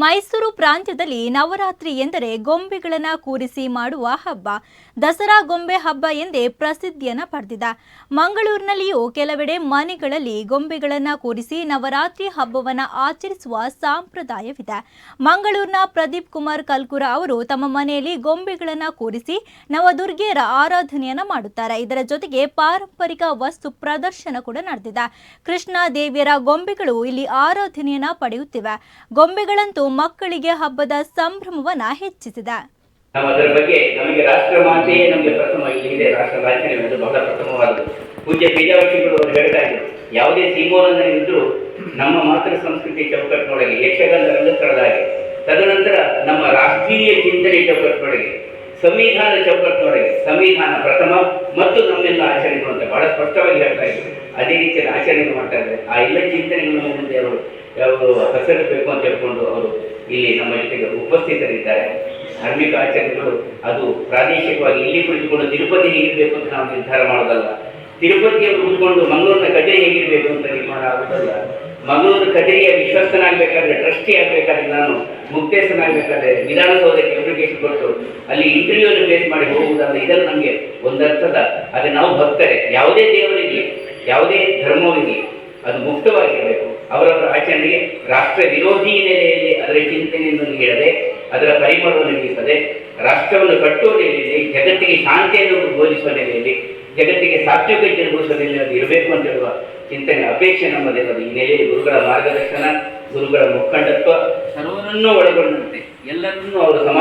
ಮೈಸೂರು ಪ್ರಾಂತ್ಯದಲ್ಲಿ ನವರಾತ್ರಿ ಎಂದರೆ ಗೊಂಬೆಗಳನ್ನು ಕೂರಿಸಿ ಮಾಡುವ ಹಬ್ಬ. ದಸರಾ ಗೊಂಬೆ ಹಬ್ಬ ಎಂದೇ ಪ್ರಸಿದ್ಧಿಯನ್ನು ಪಡೆದಿದೆ. ಮಂಗಳೂರಿನಲ್ಲಿಯೂ ಕೆಲವೆಡೆ ಮನೆಗಳಲ್ಲಿ ಗೊಂಬೆಗಳನ್ನು ಕೂರಿಸಿ ನವರಾತ್ರಿ ಹಬ್ಬವನ್ನು ಆಚರಿಸುವ ಸಂಪ್ರದಾಯವಿದೆ. ಮಂಗಳೂರಿನ ಪ್ರದೀಪ್ ಕುಮಾರ್ ಕಲ್ಕುರ ಅವರು ತಮ್ಮ ಮನೆಯಲ್ಲಿ ಗೊಂಬೆಗಳನ್ನು ಕೂರಿಸಿ ನವದುರ್ಗೆಯರ ಆರಾಧನೆಯನ್ನು ಮಾಡುತ್ತಾರೆ. ಇದರ ಜೊತೆಗೆ ಪಾರಂಪರಿಕ ವಸ್ತು ಪ್ರದರ್ಶನ ಕೂಡ ನಡೆದಿದೆ. ಕೃಷ್ಣ ದೇವಿಯರ ಗೊಂಬೆಗಳು ಇಲ್ಲಿ ಆರಾಧನೆಯನ್ನ ಪಡೆಯುತ್ತಿವೆ. ಗೊಂಬೆಗಳಂತೂ ಮಕ್ಕಳಿಗೆ ಹಬ್ಬದ ಸಂಭ್ರಮವನ್ನ ಹೆಚ್ಚಿಸಿದೆ. ನಾವು ಅದರ ಬಗ್ಗೆ ನಮಗೆ ರಾಷ್ಟ್ರ ಮಾತೆಯೇ ನಮಗೆ ಪ್ರಥಮ ಇಲ್ಲಿ ಇದೆ. ರಾಷ್ಟ್ರ ರಾಜನೇ ಅದು ಬಹಳ ಪ್ರಥಮವಾದದ್ದು. ಪೂಜ್ಯ ಬೀಜಾವಶಿಗಳು ಅವರು ಹೇಳ್ತಾ ಇದ್ರು, ಯಾವುದೇ ಸೀಮೋಲ್ಲಂಘನೆ ಇದ್ರೂ ನಮ್ಮ ಮಾತೃ ಸಂಸ್ಕೃತಿ ಚೌಕಟ್ಟಿನೊಳಗೆ ಯಕ್ಷಗಾನ ರಂಗಸ್ಥಳದಾಗೆ ತದನಂತರ ನಮ್ಮ ರಾಷ್ಟ್ರೀಯ ಚಿಂತನೆ ಚೌಕಟ್ಟಿನೊಳಗೆ, ಸಂವಿಧಾನ ಚೌಕಟ್ಟಿನೊಳಗೆ, ಸಂವಿಧಾನ ಪ್ರಥಮ ಮತ್ತು ನಮ್ಮೆಲ್ಲ ಆಚರಣೆ ಅಂತ ಬಹಳ ಸ್ಪಷ್ಟವಾಗಿ ಹೇಳ್ತಾ ಇದ್ರು. ಅದೇ ರೀತಿಯಲ್ಲಿ ಆಚರಣೆ ಮಾಡ್ತಾ ಇದ್ದಾರೆ. ಆ ಎಲ್ಲ ಚಿಂತನೆಗಳನ್ನು ಅವರು ಅವರು ಅಂತ ಹೇಳ್ಕೊಂಡು ಅವರು ಇಲ್ಲಿ ನಮ್ಮ ಜೊತೆಗೆ ಉಪಸ್ಥಿತರಿದ್ದಾರೆ. ಧಾರ್ಮಿಕ ಆಚರಣೆಗಳು ಅದು ಪ್ರಾದೇಶಿಕವಾಗಿ ಇಲ್ಲಿ ಕುಳಿತುಕೊಂಡು ತಿರುಪತಿ ಹೇಗಿರಬೇಕು ಅಂತ ನಾವು ನಿರ್ಧಾರ ಮಾಡೋದಲ್ಲ. ತಿರುಪತಿಯಲ್ಲಿ ಕುಳಿತುಕೊಂಡು ಮಂಗಳೂರಿನ ಕಚೇರಿ ಹೇಗಿರಬೇಕು ಅಂತ ನಿರ್ಮಾಣ ಆಗೋದಲ್ಲ. ಮಂಗಳೂರು ಕಚೇರಿಯ ವಿಶ್ವಸ್ತನಾಗಬೇಕಾದ್ರೆ ಟ್ರಸ್ಟಿ ಆಗಬೇಕಾದ್ರೆ ನಾನು, ಮುಕ್ತೇಶನಾಗಬೇಕಾದ್ರೆ ವಿಧಾನಸೌಧಕ್ಕೆ ಅಪ್ಲಿಕೇಶನ್ ಕೊಟ್ಟು ಅಲ್ಲಿ ಇಂಟರ್ವ್ಯೂನ ಫೇಸ್ ಮಾಡಿ ಹೋಗುವುದಲ್ಲ, ಇದೆಲ್ಲ ನಮಗೆ ಒಂದರ್ಥದ ಅದೇ ನಾವು ಭಕ್ತರೆ, ಯಾವುದೇ ದೇವರಿರಲಿ, ಯಾವುದೇ ಧರ್ಮವಿರಲಿ, ಅದು ಮುಕ್ತವಾಗಿರಬೇಕು. ಅವರವರ ಆಚರಣೆಗೆ ರಾಷ್ಟ್ರ ವಿರೋಧಿ ನೆಲೆಯಲ್ಲಿ ಅದರ ಚಿಂತನೆಯನ್ನು ನೀಡದೆ ಅದರ ಪರಿಮಳವನ್ನು ನೀಡಿಸದೆ ರಾಷ್ಟ್ರವನ್ನು ಕಟ್ಟುವ ನೆಲೆಯಲ್ಲಿ, ಜಗತ್ತಿಗೆ ಶಾಂತಿಯನ್ನು ಬೋಧಿಸುವ ನೆಲೆಯಲ್ಲಿ, ಜಗತ್ತಿಗೆ ಸಾತ್ವಿಕ ಜರುಗಿಸುವ ನೆಲೆಯಲ್ಲಿ ಇರಬೇಕು ಅಂತ ಹೇಳುವ ಚಿಂತನೆ ಅಪೇಕ್ಷೆ ನಮ್ಮದೆಲ್ಲದು ಈ ನೆಲೆಯಲ್ಲಿ ಗುರುಗಳ ಮಾರ್ಗದರ್ಶನ, ಗುರುಗಳ ಮುಖಂಡತ್ವ, ಸರ್ವರನ್ನೂ ಒಳಗೊಂಡಂತೆ ಎಲ್ಲರನ್ನೂ ಅವರು ಸಮಾನ